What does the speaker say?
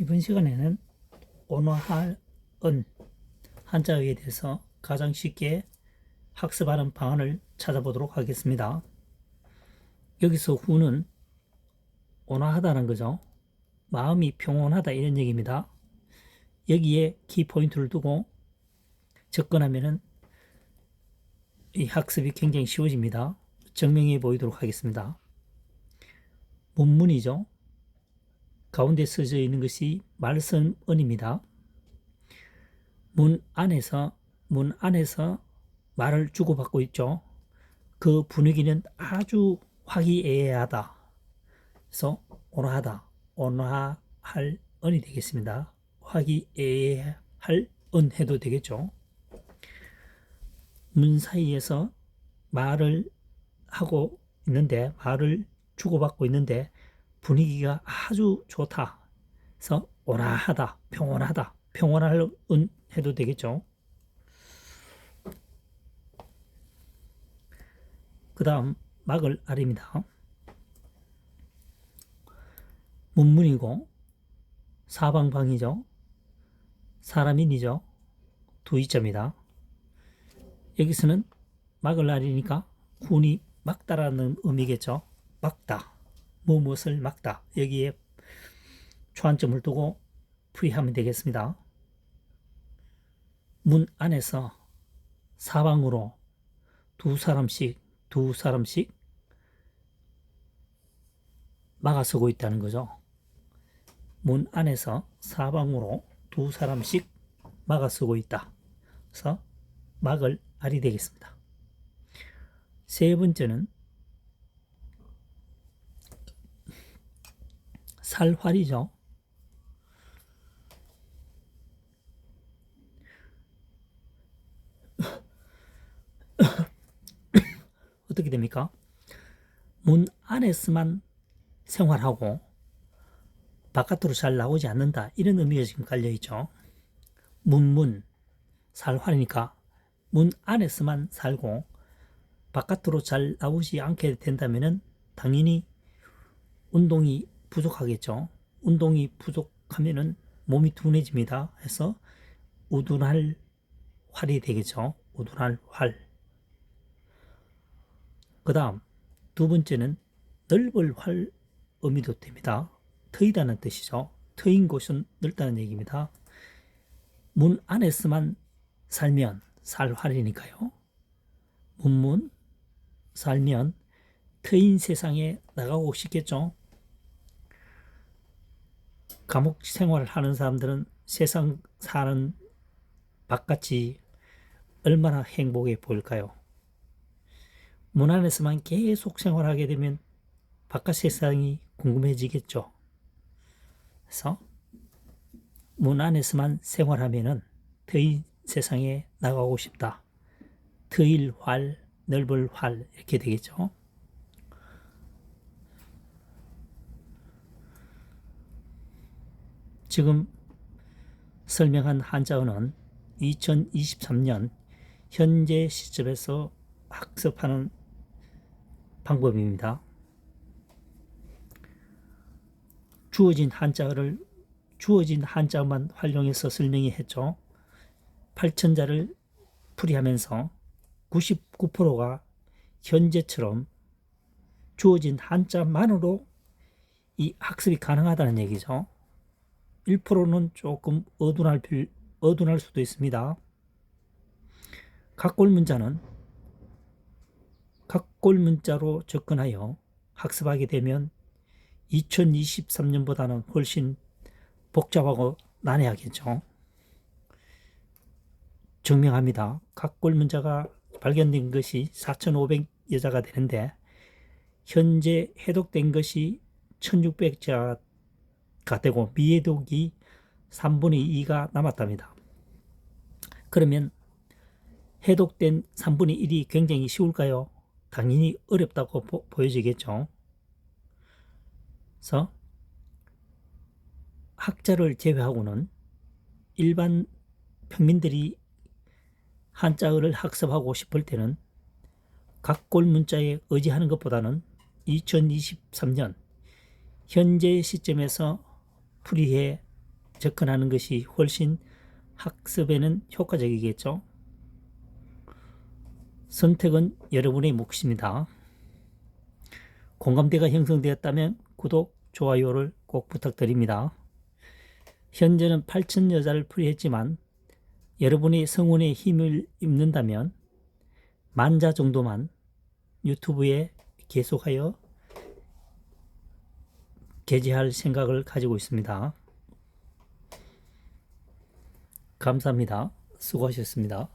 이번 시간에는 언어할 은 한자어에 대해서 가장 쉽게 학습하는 방안을 찾아보도록 하겠습니다. 여기서 후는 온화하다는 거죠. 마음이 평온하다 이런 얘기입니다. 여기에 키포인트를 두고 접근하면은 이 학습이 굉장히 쉬워집니다. 증명해 보이도록 하겠습니다. 문문이죠. 가운데 써져 있는 것이 말씀언입니다. 문 안에서 문 안에서 말을 주고받고 있죠. 그 분위기는 아주 화기애애하다. 그래서 온화하다. 온화할 언이 되겠습니다. 화기애애할 은 해도 되겠죠. 문 사이에서 말을 하고 있는데 말을 주고받고 있는데 분위기가 아주 좋다. 그래서 온화하다, 평온하다, 평온할 은 해도 되겠죠. 그 다음 막을 알입니다. 문문이고 사방방이죠. 사람인이죠. 두 이점이다. 여기서는 막을 알이니까 군이 막다라는 의미겠죠. 막다. 무엇을 막다. 여기에 초한점을 두고 풀이하면 되겠습니다. 문 안에서 사방으로 두 사람씩 두 사람씩 막아서고 있다는 거죠. 문 안에서 사방으로 두 사람씩 막아서고 있다. 그래서 막을 알이 되겠습니다. 세 번째는 살활이죠. 어떻게 됩니까? 문 안에서만 생활하고 바깥으로 잘 나오지 않는다. 이런 의미가 지금 깔려 있죠. 문문 살활이니까 문 안에서만 살고 바깥으로 잘 나오지 않게 된다면은 당연히 운동이 부족하겠죠. 운동이 부족하면은 몸이 둔해집니다. 해서 우둔할 활이 되겠죠. 우둔할 활. 그 다음 두 번째는 넓을 활 의미도 됩니다. 트이다는 뜻이죠. 트인 곳은 넓다는 얘기입니다. 문 안에서만 살면 살 활이니까요. 문문 살면 트인 세상에 나가고 싶겠죠. 감옥 생활을 하는 사람들은 세상 사는 바깥이 얼마나 행복해 보일까요? 문 안에서만 계속 생활하게 되면 바깥 세상이 궁금해지겠죠. 그래서 문 안에서만 생활하면은 트인 세상에 나가고 싶다. 트일 활, 넓을 활 이렇게 되겠죠. 지금 설명한 한자어는 2023년 현재 시점에서 학습하는 방법입니다. 주어진 한자어를 주어진 한자어만 활용해서 설명이 했죠. 8천자를 풀이하면서 99%가 현재처럼 주어진 한자만으로 이 학습이 가능하다는 얘기죠. 1%는 조금 어둔할, 필, 어둔할 수도 있습니다. 각골 문자는 각골 문자로 접근하여 학습하게 되면 2023년보다는 훨씬 복잡하고 난해하겠죠. 증명합니다. 각골 문자가 발견된 것이 4,500여자가 되는데 현재 해독된 것이 1,600자가 되고 미해독이 3분의 2가 남았답니다. 그러면 해독된 3분의 1이 굉장히 쉬울까요? 당연히 어렵다고 보, 보여지겠죠. 그래서 학자를 제외하고는 일반 평민들이 한자어를 학습하고 싶을 때는 각골 문자에 의지하는 것보다는 2023년 현재 시점에서 풀이해 접근하는 것이 훨씬 학습에는 효과적이겠죠. 선택은 여러분의 몫입니다. 공감대가 형성되었다면 구독, 좋아요를 꼭 부탁드립니다. 현재는 8천 여자를 풀이했지만 여러분이 성원에 힘을 입는다면 만자 정도만 유튜브에 계속하여 게재할 생각을 가지고 있습니다. 감사합니다. 수고하셨습니다.